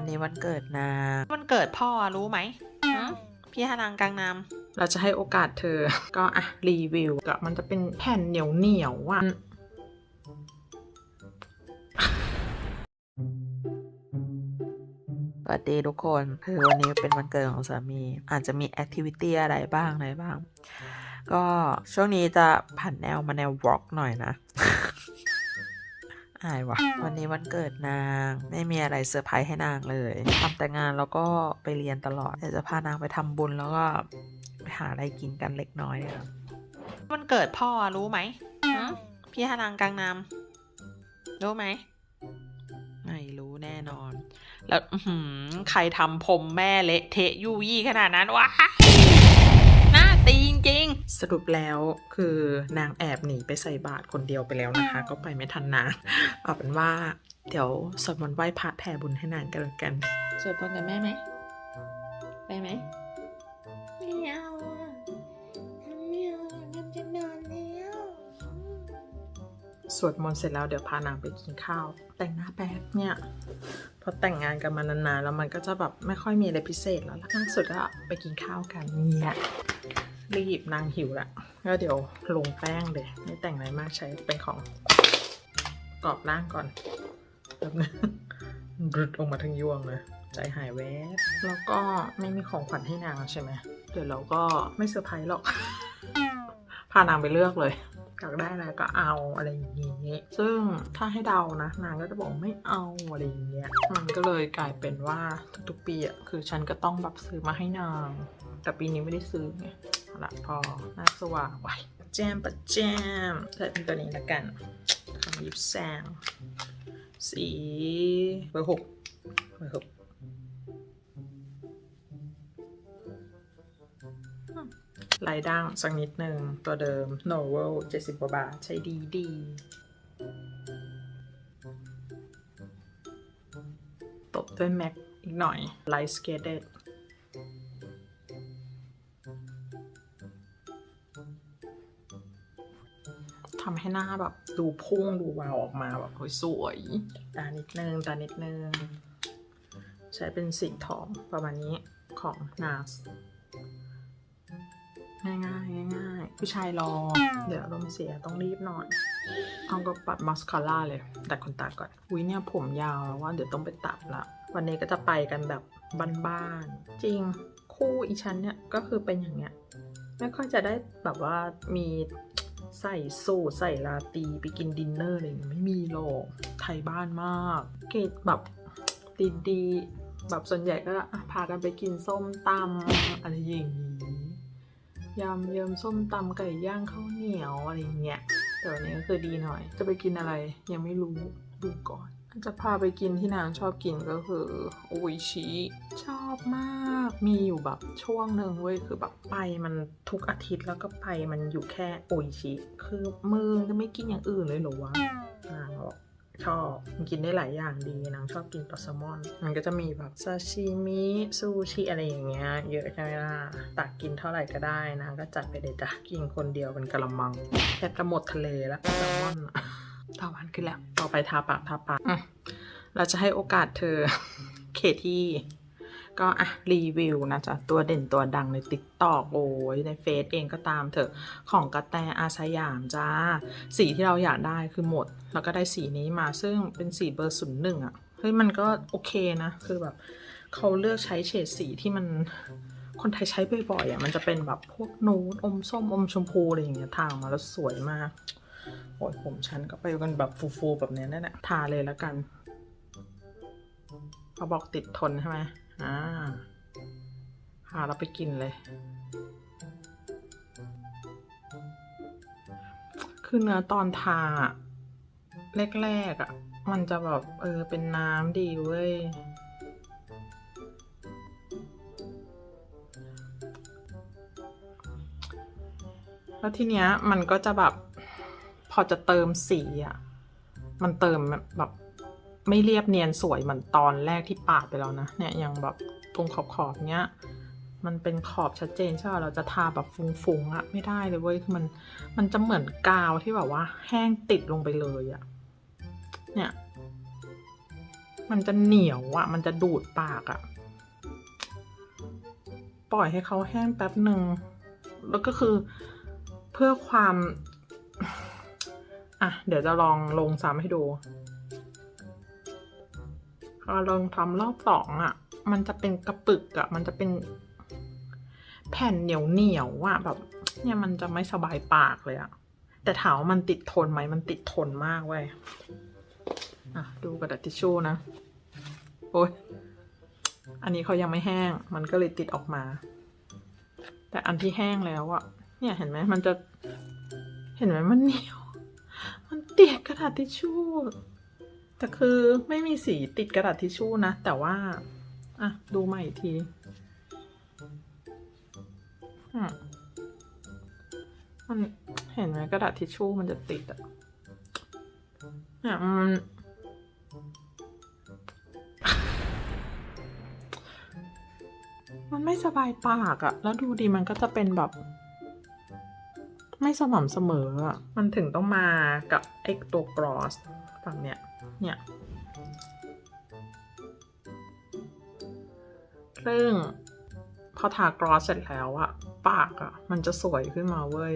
วันนี้วันเกิดนางวันเกิดพ่อรู้ไหมหืมพี่ฮานางกลางน้เราจะให้โอกาสเธอ ก็อะรีวิวก็มันจะเป็นแผ่นเหนียวเหนียวๆอะำสวัสดีทุกคนคือวันนี้เป็นวันเกิดของสามี อาจจะมีแอคทิวิตี้อะไรบ้างอะไรบ้าง ก็ช่วงนี้จะผันแนวมาแนววอล์กหน่อยนะ อายวะวันนี้วันเกิดนาง ไม่มีอะไรเซอร์ไพรส์ให้นางเลยทำแต่งานแล้วก็ไปเรียนตลอดเดี๋ยวจะพานางไปทำบุญแล้วก็ไปหาอะไรกินกันเล็กน้อยอะวันเกิดพ่อรู้ไหมหืมพี่ฮานางกลางน้ำรู้ไหมไม่รู้แน่นอน แล้วอื้อหือใครทำผมแม่เละเทะยุยี่ขนาดนั้นวะหน้าตีจ ริงสรุปแล้วคือนางแอบหนีไปใส่บาตรคนเดียวไปแล้วนะคะ ก็ไปไม่ทันนางเอาเป็นว่าเดี๋ยวสวดมนต์ไหว้พระแผ่บุญให้นางกันแล้วกันๆสวดมนต์กับแม่ไหมไปไหมไม่เอาอะไม่เอาฉันจะนอนแล้วสวดมนต์เสร็จแล้วเดี๋ยวพานางไปกินข้าว แต่งหน้าแป๊บเนี่ย พอแต่งงานกันมานานๆแล้วมันก็จะแบบไม่ค่อยมีอะไรพิเศษแล้วล่าสุดก็ไปกินข้าวกันเนี่ย รีบนางหิวละแล้วเดี๋ยวลงแป้งเลย ไม่แต่งอะไรมากใช้เป็นของกรอบล่างก่อนแบบนึงรุดออกมาทั้งยวงเลยใจหายแวบแล้วก็ไม่มีของขวัญให้นางใช่ไหมเดี๋ยวเราก็ไม่เซอร์ไพรส์หรอก พานางไปเลือกเลยอยากได้อะไรก็เอาอะไรอย่างเงี้ยซึ่งถ้าให้เดานะ นางก็จะบอกไม่เอาอะไรอย่างเงี้ย มันก็เลยกลายเป็นว่าทุกๆปีอะคือฉันก็ต้องแบบซื้อมาให้นาง แต่ปีนี้ไม่ได้ซื้อไง ละพอหน้าสว่างไว้แจมปะแจมใส่เป็นตัวนี้ละกันคำยิบแซงสีเบอร์หกเบอร์หกลายด่างสักนิดหนึ่งตัวเดิม Novel 70กว่าบาท ใช้ดีดี ตบด้วยแม็กอีกหน่อย Light Skated ทำให้หน้าแบบดูพุ่งดูวาวออกมาแบบโอ้ยสวยตานิดนึงตานิดนึง ใช้เป็นสีทองประมาณนี้ของ NARS ง่ายง่ายง่ายผู้ชายรอ เดี๋ยวอารมเสียต้องรีบหน่อยเอาก็ปัดมาสคาร่าเลยตัดขนตาก่อนอุ้ยเนี่ยผมยาวแล้วว่าเดี๋ยวต้องไปตัดละ วันนี้ก็จะไปกันแบบบ้านๆจริงคู่อีฉันเนี่ยก็คือเป็นอย่างเงี้ยไม่ค่อยจะได้แบบว่ามี ใส่โซ่ใส่ลาตีไปกินดินเนอร์อะไรอย่างเงี้ยไม่มีหรอกไทยบ้านมาก เกรดแบบดีๆแบบส่วนใหญ่ก็พากันไปกินส้มตำอะไรอย่างนี้ยำเยิมส้มตำไก่ย่างข้าวเหนียวอะไรอย่างเงี้ยแต่วันนี้ก็คือดีหน่อย จะไปกินอะไรยังไม่รู้ดูก่อน จะพาไปกินที่นางชอบกินก็คือโออิชิชอบมาก มีอยู่แบบช่วงหนึ่งเว้ยคือแบบไปมันทุกอาทิตย์แล้วก็ไปมันอยู่แค่โออิชิคือมึงจะไม่กินอย่างอื่นเลยเหรอวะนางบอกชอบมันกินได้หลายอย่างดีนางชอบกินปลาแซลมอน มันก็จะมีแบบซาชิมิซูชิอะไรอย่างเงี้ยเยอะใช่ไหมล่ะตักกินเท่าไหร่ก็ได้นางก็จัดไปเลยจ้ะกินคนเดียวเป็นกะละมังแทบจะหมดทะเลแล้วแซลมอนอะ ตาหวานขึ้นแล้ว ต่อไปทาปากทาปากอืมเราจะให้โอกาสเธอ เคที่ ก็อะรีวิวนะจ๊ะ ตัวเด่นตัวดังในติ๊กตอกโอ้ยในเฟซเองก็ตามเถอะของกระแตอาสยามจ้า สีที่เราอยากได้คือหมด แล้วก็ได้สีนี้มาซึ่งเป็นสีเบอร์ศูนย์หนึ่งอะ เฮ้ย มันก็โอเคนะ คือแบบเขาเลือกใช้เฉดสีที่มันคนไทยใช้บ่อยๆอะมันจะเป็นแบบพวกนูดอมส้มอมชมพูอะไรอย่างเงี้ยทาออกมาแล้วสวยมาก โอ้ยผมฉันก็ไปกันแบบฟูๆแบบนี้นั่นแหละทาเลยแล้วกันเขาบอกติดทนใช่ไหมอ่าหาเราไปกินเลย คือเนื้อตอนทาแรกๆอะ่ะ มันจะแบบ เออ เป็นน้ำดีเว้ย แล้วทีเนี้ยมันก็จะแบบ อจะเติมสีอะ่ะมันเติมแบบไม่เรียบเนียนสวยเหมือนตอนแรกที่ปาดไปแล้วนะ เนี่ยยังแบบตรงขอบขอบเนี้ย มันเป็นขอบชัดเจนใช่ป่ะเราจะทาแบบฟุ้งๆอะไม่ได้เลยเว้ยคือมันมันจะเหมือนกาวที่แบบว่า แห้งติดลงไปเลยอะเนี่ย มันจะเหนียวอะมันจะดูดปากอะปล่อยให้เขาแห้งแป๊บหนึ่งแล้วก็คือเพื่อความ อะ เดี๋ยวจะลองลงซ้ำให้ดูพอลองทำรอบสองอะ มันจะเป็นกระปึกอะ มันจะเป็น แผ่นเหนียวเหนียวๆอะแบบ เนี่ยมันจะไม่สบายปากเลยอะ แต่ถามว่ามันติดทนไหม มันติดทนมากเว้ย อะ ดูกระดาษทิชชู่นะ โอ้ยอันนี้เขายังไม่แห้ง มันก็เลยติดออกมา แต่อันที่แห้งแล้วอะเนี่ยเห็นไหมมันจะ เห็นไหมมันเหนียว มันติดกระดาษทิชชู่แต่คือไม่มีสีติดกระดาษทิชชู่นะ แต่ว่า อะ ดูใหม่อีกทีอมมันเห็นไหมกระดาษทิชชู่มันจะติดอะเนี่ยมันมันไม่สบายปากอะแล้วดูดีมันก็จะเป็นแบบ ไม่สม่ำเสมออะมันถึงต้องมากับไอ้ตัวกรอสฝั่งเนี้ย เนี่ยซึ่งพอทากรอสเสร็จแล้วอะปากอะมันจะสวยขึ้นมาเว้ย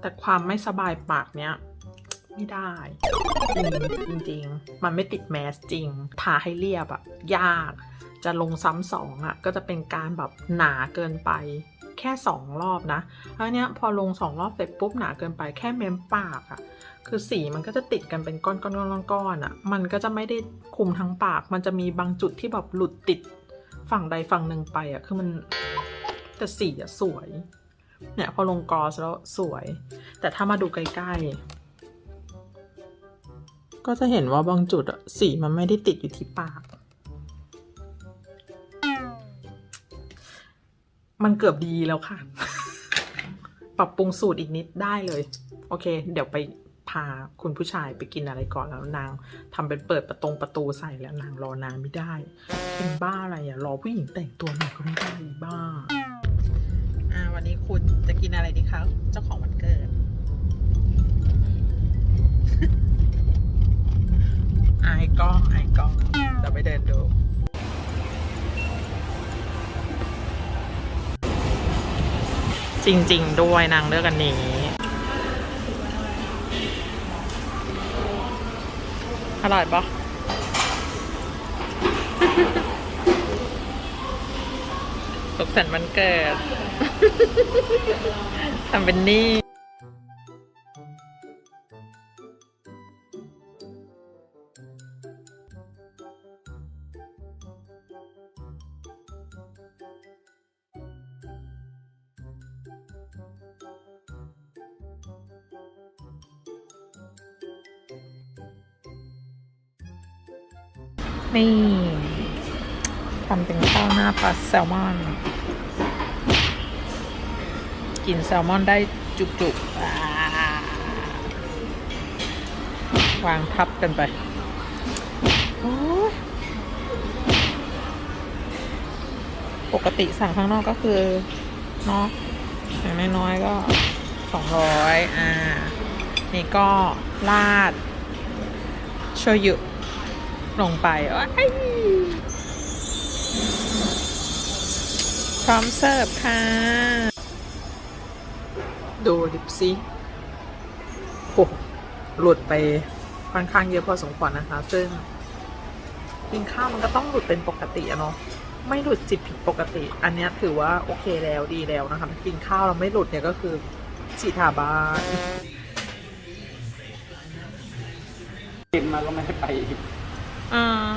แต่ความไม่สบายปากเนี้ย ไม่ได้ จริงจริง มันไม่ติดแมสจริง ทาให้เรียบอะยาก จะลงซ้ำสองอะก็จะเป็นการแบบหนาเกินไปแค่สองรอบนะแล้วเนี้ยพอลงสองรอบเสร็จปุ๊บหนาเกินไปแค่เมมปากอะคือสีมันก็จะติดกันเป็นก้อนก้อนก้อนก้อนอะมันก็จะไม่ได้คุมทั้งปาก มันจะมีบางจุดที่แบบหลุดติดฝั่งใดฝั่งหนึ่งไปอะคือมันแต่สีอะสวย เนี่ยพอลงกอสแล้วสวย แต่ถ้ามาดูใกล้ๆ ก็จะเห็นว่าบางจุดอะสีมันไม่ได้ติดอยู่ที่ปาก มันเกือบดีแล้วค่ะ ปรับปรุงสูตรอีกนิดได้เลย โอเค เดี๋ยวไปพาคุณผู้ชายไปกินอะไรก่อนแล้วนางทำเป็นเปิดประตงประตูใส่แล้วนางรอนานไม่ได้ เป็นบ้าอะไรอะรอผู้หญิงแต่งตัวหน่อยก็ไม่ได้บ้า อ่า วันนี้คุณจะกินอะไรดีคะเจ้าของวันเกิด ไอายกล้องไอายกล้องเดี๋ยวไปเดินดู จริง ๆ ด้วยนางเลือกอันนี้ อร่อยปะสุขสันต์วันเกิด ทำเป็นนี่ นี่ทำเป็นข้าวหน้าปลาแซลมอน กินแซลมอนได้จุกๆอ่าวางทับกันไปปกติสั่งข้างนอกก็คือเนาะอย่างน้อยๆก็สองร้อยอ่า นี่ก็ราดโชยุ ลงไปโอ้ยพร้อมเสิร์ฟค่ะ ดูดิบซิโอ้หลุดไปค่อนข้างเยอะพอสมควรนะคะ ซึ่งกินข้าวมันก็ต้องหลุดเป็นปกติอะเนาะไม่หลุดจิตผิดปกติ อันเนี้ยถือว่าโอเคแล้วดีแล้วนะคะกินข้าวเราไม่หลุดเนี่ยก็คือสีทาบานกินมาก็ไม่ให้ไป อีกอ่า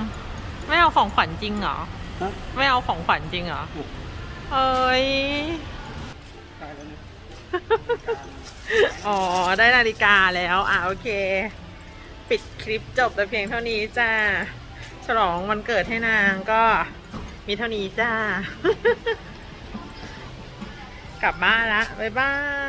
ไม่เอาของขวัญจริงเหรอ ฮะไม่เอาของขวัญจริงเหรอถูกเอ้ย ตายแล้วเนี่ยอ๋อ ได้นาฬิกาแล้ว อะ โอเค ปิดคลิปจบแต่เพียงเท่านี้จ้า ฉลองวันเกิดให้นางก็มีเท่านี้จ้า กลับบ้านละ บ๊ายบาย